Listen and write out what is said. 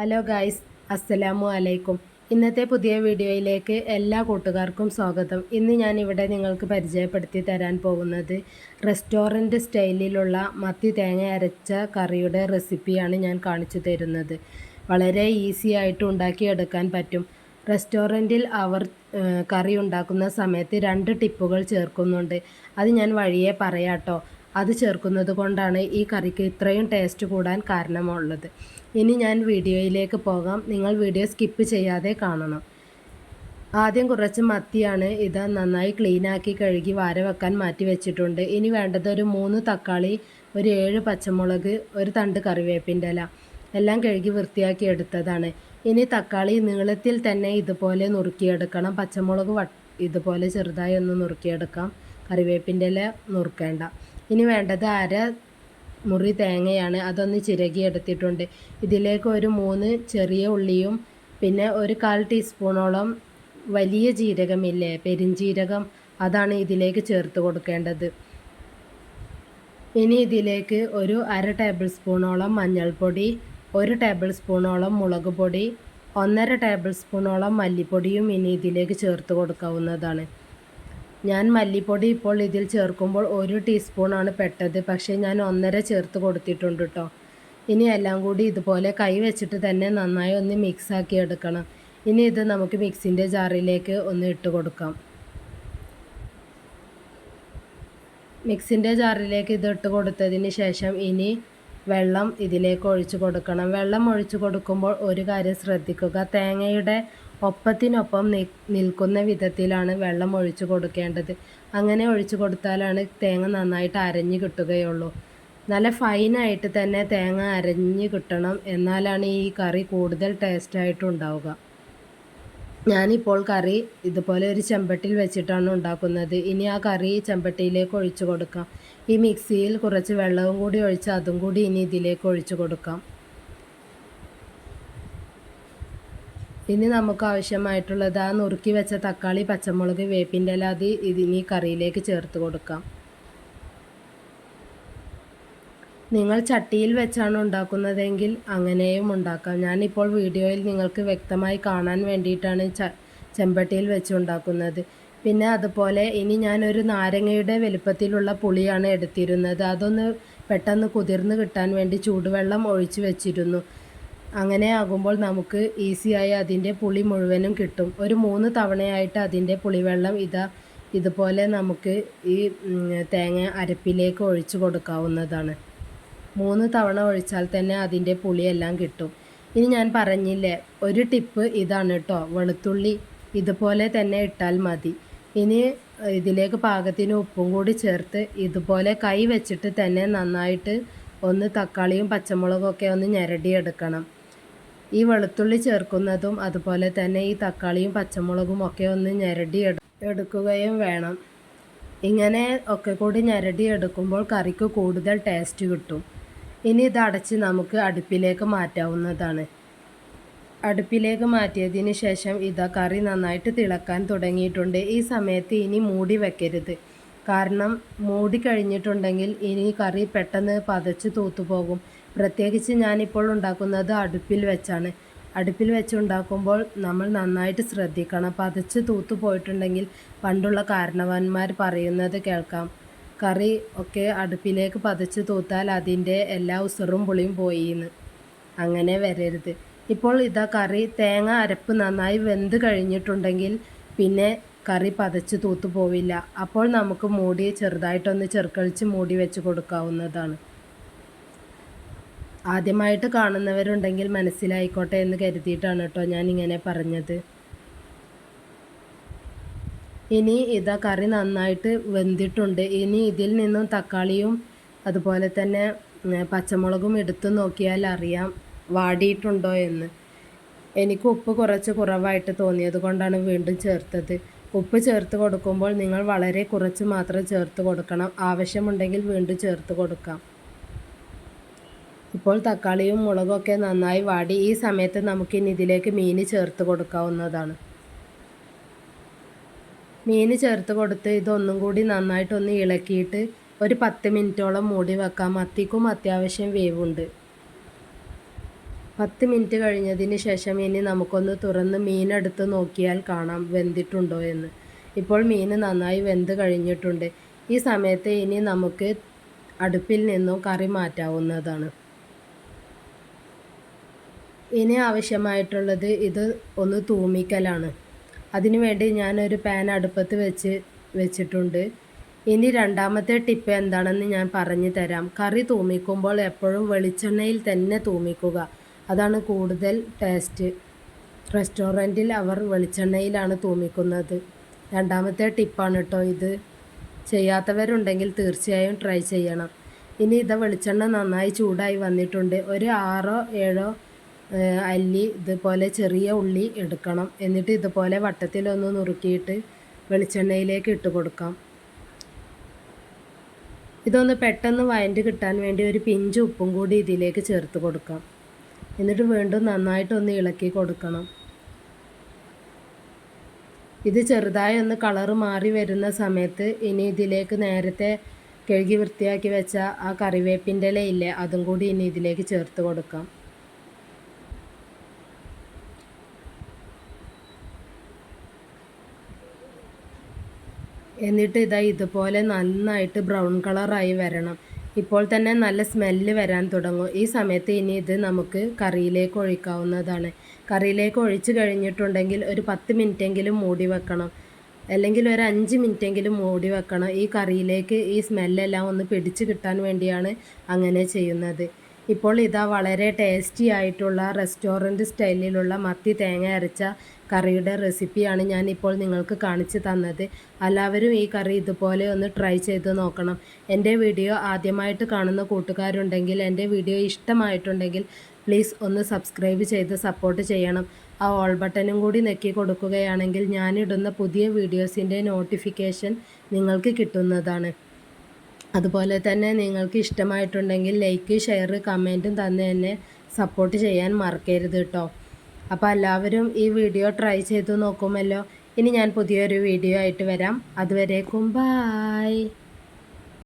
Hello guys അസ്സലാമു അലൈക്കും ഇന്നത്തെ പുതിയ വീഡിയോയിലേക്ക് എല്ലാ കൂട്ടുകാർക്കും സ്വാഗതം. ഇന്ന് ഞാൻ ഇവിടെ നിങ്ങൾക്ക് പരിചയപ്പെടുത്തി തരാൻ പോകുന്നത് റെസ്റ്റോറന്റ് സ്റ്റൈലിലുള്ള മത്തി തേങ്ങ അരച്ച കറിയുടെ റെസിപ്പിയാണ് ഞാൻ കാണിച്ചു തരുന്നത്. വളരെ ഈസി ആയിട്ട് ഉണ്ടാക്കിയെടുക്കാൻ പറ്റും. റെസ്റ്റോറന്റിൽ അവർ കറി ഉണ്ടാക്കുന്ന സമയത്ത് രണ്ട് ടിപ്പുകൾ ചേർക്കുന്നുണ്ട്. അത് ഞാൻ വഴിയെ പറയാട്ടോ. അത് ചേർക്കുന്നത് കൊണ്ടാണ് ഈ കറിക്ക് ഇത്രയും ടേസ്റ്റ് കൂടാൻ കാരണമുള്ളത്. ഇനി ഞാൻ വീഡിയോയിലേക്ക് പോകാം. നിങ്ങൾ വീഡിയോ സ്കിപ്പ് ചെയ്യാതെ കാണണം. ആദ്യം കുറച്ച് മത്തിയാണ് ഇത് നന്നായി ക്ലീനാക്കി കഴുകി വാര വെക്കാൻ മാറ്റി വെച്ചിട്ടുണ്ട്. ഇനി വേണ്ടത് ഒരു മൂന്ന് തക്കാളി ഒരു ഏഴ് പച്ചമുളക് ഒരു തണ്ട് കറിവേപ്പിന്റെ ഇല. എല്ലാം കഴുകി വൃത്തിയാക്കി എടുത്തതാണ്. ഇനി തക്കാളി നീളത്തിൽ തന്നെ ഇതുപോലെ നുറുക്കിയെടുക്കണം. പച്ചമുളക് വ ഇതുപോലെ ചെറുതായി ഒന്ന് നുറുക്കിയെടുക്കാം. കറിവേപ്പിന്റെ ഇല നുറുക്കേണ്ട. ഇനി വേണ്ടത് അര മുറി തേങ്ങയാണ് അതൊന്ന് ചിരകി എടുത്തിട്ടുണ്ട്. ഇതിലേക്ക് ഒരു മൂന്ന് ചെറിയ ഉള്ളിയും പിന്നെ ഒരു കാൽ ടീസ്പൂണോളം വലിയ ജീരകമില്ലേ പെരിഞ്ജീരകം അതാണ് ഇതിലേക്ക് ചേർത്ത് കൊടുക്കേണ്ടത്. ഇനി ഇതിലേക്ക് ഒരു അര ടേബിൾ സ്പൂണോളം മഞ്ഞൾപ്പൊടി ഒരു ടേബിൾ സ്പൂണോളം മുളക് പൊടി ഒന്നര ടേബിൾ സ്പൂണോളം മല്ലിപ്പൊടിയും ഇനി ഇതിലേക്ക് ചേർത്ത് കൊടുക്കാവുന്നതാണ്. ഞാൻ മല്ലിപ്പൊടി ഇപ്പോൾ ഇതിൽ ചേർക്കുമ്പോൾ ഒരു ടീസ്പൂണാണ് പെട്ടത്. പക്ഷേ ഞാൻ ഒന്നര ചേർത്ത് കൊടുത്തിട്ടുണ്ട് കേട്ടോ ഇനി എല്ലാം കൂടി ഇതുപോലെ കൈ വെച്ചിട്ട് തന്നെ നന്നായി ഒന്ന് മിക്സ് ആക്കി എടുക്കണം. ഇനി ഇത് നമുക്ക് മിക്സിന്റെ ജാറിലേക്ക് ഒന്ന് ഇട്ട് കൊടുക്കാം. മിക്സിന്റെ ജാറിലേക്ക് ഇത് ഇട്ട് കൊടുത്തതിന് ശേഷം ഇനി വെള്ളം ഇതിലേക്ക് ഒഴിച്ചു കൊടുക്കണം. വെള്ളം ഒഴിച്ചു കൊടുക്കുമ്പോൾ ഒരു കാര്യം ശ്രദ്ധിക്കുക. തേങ്ങയുടെ ഒപ്പത്തിനൊപ്പം നിൽക്കുന്ന വിധത്തിലാണ് വെള്ളം ഒഴിച്ചു കൊടുക്കേണ്ടത്. അങ്ങനെ ഒഴിച്ചു കൊടുത്താലാണ് തേങ്ങ നന്നായിട്ട് അരഞ്ഞ് കിട്ടുകയുള്ളൂ. നല്ല ഫൈനായിട്ട് തന്നെ തേങ്ങ അരഞ്ഞ് കിട്ടണം. എന്നാലാണ് ഈ കറി കൂടുതൽ ടേസ്റ്റായിട്ട് ഉണ്ടാവുക ഞാനിപ്പോൾ കറി ഇതുപോലെ ഒരു ചെമ്പട്ടിയിൽ വെച്ചിട്ടാണ് ഉണ്ടാക്കുന്നത്. ഇനി ആ കറി ചെമ്പട്ടിയിലേക്ക് ഒഴിച്ചു കൊടുക്കാം. ഈ മിക്സിയിൽ കുറച്ച് വെള്ളവും കൂടി ഒഴിച്ച് അതും കൂടി ഇനി ഇതിലേക്ക് ഒഴിച്ചു കൊടുക്കാം. ഇനി നമുക്ക് ആവശ്യമായിട്ടുള്ളത് ആ നുറുക്കി വെച്ച തക്കാളി പച്ചമുളക് വേപ്പിന്റെ ഇല അത് ഇതിനി കറിയിലേക്ക് ചേർത്ത് കൊടുക്കാം. നിങ്ങൾ ചട്ടിയിൽ വെച്ചാണ് ഉണ്ടാക്കുന്നതെങ്കിൽ അങ്ങനെയും ഉണ്ടാക്കാം. ഞാനിപ്പോൾ വീഡിയോയിൽ നിങ്ങൾക്ക് വ്യക്തമായി കാണാൻ വേണ്ടിയിട്ടാണ് ച ചെമ്പട്ടിയിൽ വെച്ച് ഉണ്ടാക്കുന്നത്. പിന്നെ അതുപോലെ ഇനി ഞാനൊരു നാരങ്ങയുടെ വലുപ്പത്തിലുള്ള പുളിയാണ് എടുത്തിരുന്നത്. അതൊന്ന് പെട്ടെന്ന് കുതിർന്ന് കിട്ടാൻ വേണ്ടി ചൂടുവെള്ളം ഒഴിച്ച് വെച്ചിരുന്നു. അങ്ങനെ ആകുമ്പോൾ നമുക്ക് ഈസിയായി അതിന്റെ പുളി മുഴുവനും കിട്ടും. ഒരു മൂന്ന് തവണയായിട്ട് അതിന്റെ പുളിവെള്ളം ഇതാ ഇതുപോലെ നമുക്ക് ഈ തേങ്ങ അരപ്പിലേക്ക് ഒഴിച്ച് കൊടുക്കാവുന്നതാണ്. മൂന്ന് തവണ ഒഴിച്ചാൽ തന്നെ അതിന്റെ പുളിയെല്ലാം കിട്ടും. ഇനി ഞാൻ പറഞ്ഞില്ലേ ഒരു ടിപ്പ് ഇതാണ് കേട്ടോ. വെളുത്തുള്ളി ഇതുപോലെ തന്നെ ഇട്ടാൽ മതി. ഇനി ഇതിലേക്ക് പാകത്തിന് ഉപ്പും കൂടി ചേർത്ത് ഇതുപോലെ കൈ വെച്ചിട്ട് തന്നെ നന്നായിട്ട് ഒന്ന് തക്കാളിയും പച്ചമുളകും ഒക്കെ ഒന്ന് ഞെരടിയെടുക്കണം. ഈ വെളുത്തുള്ളി ചേർക്കുന്നതും അതുപോലെ തന്നെ ഈ തക്കാളിയും പച്ചമുളകും ഒക്കെ ഒന്ന് ഞെരടി എടു എടുക്കുകയും വേണം. ഇങ്ങനെ ഒക്കെ കൂടി ഞെരടി എടുക്കുമ്പോൾ കറിക്ക് കൂടുതൽ ടേസ്റ്റ് കിട്ടും. ഇനി ഇത് അടച്ച് നമുക്ക് അടുപ്പിലേക്ക് മാറ്റാവുന്നതാണ്. അടുപ്പിലേക്ക് മാറ്റിയതിന് ശേഷം ഇതാ കറി നന്നായിട്ട് തിളക്കാൻ തുടങ്ങിയിട്ടുണ്ട്. ഈ സമയത്ത് ഇനി മൂടി വെക്കരുത്. കാരണം മൂടി കഴിഞ്ഞിട്ടുണ്ടെങ്കിൽ ഇനി കറി പെട്ടെന്ന് പതച്ച് തൂത്തുപോകും. പ്രത്യേകിച്ച് ഞാനിപ്പോൾ ഉണ്ടാക്കുന്നത് അടുപ്പിൽ വെച്ചാണ്. അടുപ്പിൽ വെച്ച് ഉണ്ടാക്കുമ്പോൾ നമ്മൾ നന്നായിട്ട് ശ്രദ്ധിക്കണം. പതച്ച് തൂത്തു പോയിട്ടുണ്ടെങ്കിൽ പണ്ടുള്ള കാരണവന്മാർ പറയുന്നത് കേൾക്കാം. കറി ഒക്കെ അടുപ്പിലേക്ക് പതച്ച് തൂത്താൽ അതിന്റെ എല്ലാ ഉസറും പുളിയും പോയിന്ന്. അങ്ങനെ വരരുത്. ഇപ്പോൾ ഇതാ കറി തേങ്ങ അരപ്പ് നന്നായി വെന്ത് കഴിഞ്ഞിട്ടുണ്ടെങ്കിൽ പിന്നെ കറി പതച്ച് തൂത്തു പോവില്ല. അപ്പോൾ നമുക്ക് മൂടി ചെറുതായിട്ടൊന്ന് ചെറുക്കളിച്ച് മൂടി വെച്ച് കൊടുക്കാവുന്നതാണ്. ആദ്യമായിട്ട് കാണുന്നവരുണ്ടെങ്കിൽ മനസ്സിലായിക്കോട്ടെ എന്ന് കരുതിയിട്ടാണ് കേട്ടോ ഞാൻ ഇങ്ങനെ പറഞ്ഞത്. ഇനി ഇതാ കറി നന്നായിട്ട് വെന്തിട്ടുണ്ട്. ഇനി ഇതിൽ നിന്നും തക്കാളിയും അതുപോലെ തന്നെ പച്ചമുളകും എടുത്തു നോക്കിയാൽ അറിയാം. വാടിയിട്ടുണ്ടോ എന്ന്. എനിക്ക് ഉപ്പ് കുറച്ച് കുറവായിട്ട് തോന്നിയത് കൊണ്ടാണ് വീണ്ടും ചേർത്തത്. ഉപ്പ് ചേർത്ത് കൊടുക്കുമ്പോൾ നിങ്ങൾ വളരെ കുറച്ച് മാത്രം ചേർത്ത് കൊടുക്കണം. ആവശ്യമുണ്ടെങ്കിൽ വീണ്ടും ചേർത്ത് കൊടുക്കാം. ഇപ്പോൾ തക്കാളിയും മുളകൊക്കെ നന്നായി വാടി. ഈ സമയത്ത് നമുക്കിനി ഇതിലേക്ക് മീൻ ചേർത്ത് കൊടുക്കാവുന്നതാണ്. മീൻ ചേർത്ത് കൊടുത്ത് ഇതൊന്നും കൂടി നന്നായിട്ടൊന്ന് ഇളക്കിയിട്ട് ഒരു പത്ത് മിനിറ്റോളം മൂടി വെക്കാം. മത്തിക്കും അത്യാവശ്യം വേവുണ്ട്. പത്ത് മിനിറ്റ് കഴിഞ്ഞതിന് ശേഷം ഇനി നമുക്കൊന്ന് തുറന്ന് മീനെടുത്ത് നോക്കിയാൽ കാണാം വെന്തിട്ടുണ്ടോ എന്ന്. ഇപ്പോൾ മീൻ നന്നായി വെന്ത് കഴിഞ്ഞിട്ടുണ്ട്. ഈ സമയത്ത് ഇനി നമുക്ക് അടുപ്പിൽ നിന്നും കറി മാറ്റാവുന്നതാണ്. ഇനി ആവശ്യമായിട്ടുള്ളത് ഇത് ഒന്ന് തൂമിക്കലാണ്. അതിനുവേണ്ടി ഞാനൊരു പാൻ അടുപ്പത്ത് വെച്ച് വെച്ചിട്ടുണ്ട്. ഇനി രണ്ടാമത്തെ ടിപ്പ് എന്താണെന്ന് ഞാൻ പറഞ്ഞു തരാം. കറി തൂമിക്കുമ്പോൾ എപ്പോഴും വെളിച്ചെണ്ണയിൽ തന്നെ തൂമിക്കുക. അതാണ് കൂടുതൽ ടേസ്റ്റ് റെസ്റ്റോറന്റിൽ അവർ വെളിച്ചെണ്ണയിലാണ് തൂമിക്കുന്നത്. രണ്ടാമത്തെ ടിപ്പാണ് കേട്ടോ ഇത്. ചെയ്യാത്തവരുണ്ടെങ്കിൽ തീർച്ചയായും ട്രൈ ചെയ്യണം. ഇനി ഇത് വെളിച്ചെണ്ണ നന്നായി ചൂടായി വന്നിട്ടുണ്ട്. ഒരു ആറോ ഏഴോ അല്ലി ഇതുപോലെ ചെറിയ ഉള്ളി എടുക്കണം. എന്നിട്ട് ഇതുപോലെ വട്ടത്തിലൊന്ന് നുറുക്കിയിട്ട് വെളിച്ചെണ്ണയിലേക്ക് ഇട്ട് കൊടുക്കാം. ഇതൊന്ന് പെട്ടെന്ന് വയന്റ് കിട്ടാൻ വേണ്ടി ഒരു പിഞ്ച് ഉപ്പും കൂടി ഇതിലേക്ക് ചേർത്ത് കൊടുക്കാം. എന്നിട്ട് വീണ്ടും നന്നായിട്ടൊന്ന് ഇളക്കി കൊടുക്കണം. ഇത് ചെറുതായി ഒന്ന് കളറ് മാറി വരുന്ന സമയത്ത് ഇനി ഇതിലേക്ക് നേരത്തെ കഴുകി വൃത്തിയാക്കി വെച്ച ആ കറിവേപ്പിന്റെ ഇലയില്ലേ അതും കൂടി ഇനി ഇതിലേക്ക് ചേർത്ത് കൊടുക്കാം. എന്നിട്ട് ഇതാ ഇതുപോലെ നന്നായിട്ട് ബ്രൗൺ കളറായി വരണം. ഇപ്പോൾ തന്നെ നല്ല സ്മെല്ല് വരാൻ തുടങ്ങും. ഈ സമയത്ത് ഇനി ഇത് നമുക്ക് കറിയിലേക്ക് ഒഴിക്കാവുന്നതാണ്. കറിയിലേക്ക് ഒഴിച്ചു കഴിഞ്ഞിട്ടുണ്ടെങ്കിൽ ഒരു പത്ത് മിനിറ്റെങ്കിലും മൂടി വെക്കണം. അല്ലെങ്കിൽ ഒരു അഞ്ച് മിനിറ്റെങ്കിലും മൂടി വെക്കണം. ഈ കറിയിലേക്ക് ഈ സ്മെല്ലെല്ലാം ഒന്ന് പിടിച്ച് കിട്ടാൻ വേണ്ടിയാണ് അങ്ങനെ ചെയ്യുന്നത്. ഇപ്പോൾ ഇതാ വളരെ ടേസ്റ്റി ആയിട്ടുള്ള റെസ്റ്റോറന്റ് സ്റ്റൈലിലുള്ള മത്തി തേങ്ങ അരച്ച കറിയുടെ റെസിപ്പിയാണ് ഞാൻ ഇപ്പോൾ നിങ്ങൾക്ക് കാണിച്ചു തന്നത്. എല്ലാവരും ഈ കറി ഇതുപോലെ ഒന്ന് ട്രൈ ചെയ്ത് നോക്കണം. എന്റെ വീഡിയോ ആദ്യമായിട്ട് കാണുന്ന കൂട്ടുകാരുണ്ടെങ്കിൽ എന്റെ വീഡിയോ ഇഷ്ടമായിട്ടുണ്ടെങ്കിൽ പ്ലീസ് ഒന്ന് സബ്സ്ക്രൈബ് ചെയ്ത് സപ്പോർട്ട് ചെയ്യണം. ആ ഓൾ ബട്ടനും കൂടി നെക്കി കൊടുക്കുകയാണെങ്കിൽ ഞാനിടുന്ന പുതിയ വീഡിയോസിന്റെ നോട്ടിഫിക്കേഷൻ നിങ്ങൾക്ക് കിട്ടുന്നതാണ്. അതുപോലെ തന്നെ നിങ്ങൾക്ക് ഇഷ്ടമായിട്ടുണ്ടെങ്കിൽ ലൈക്ക് ഷെയർ കമന്റും തന്ന് തന്നെ സപ്പോർട്ട് ചെയ്യാൻ മറക്കരുത് കേട്ടോ അപ്പോൾ എല്ലാവരും ഈ വീഡിയോ ട്രൈ ചെയ്ത് നോക്കുമല്ലോ. ഇനി ഞാൻ പുതിയൊരു വീഡിയോ ആയിട്ട് വരാം. അതുവരേക്കും ബായ്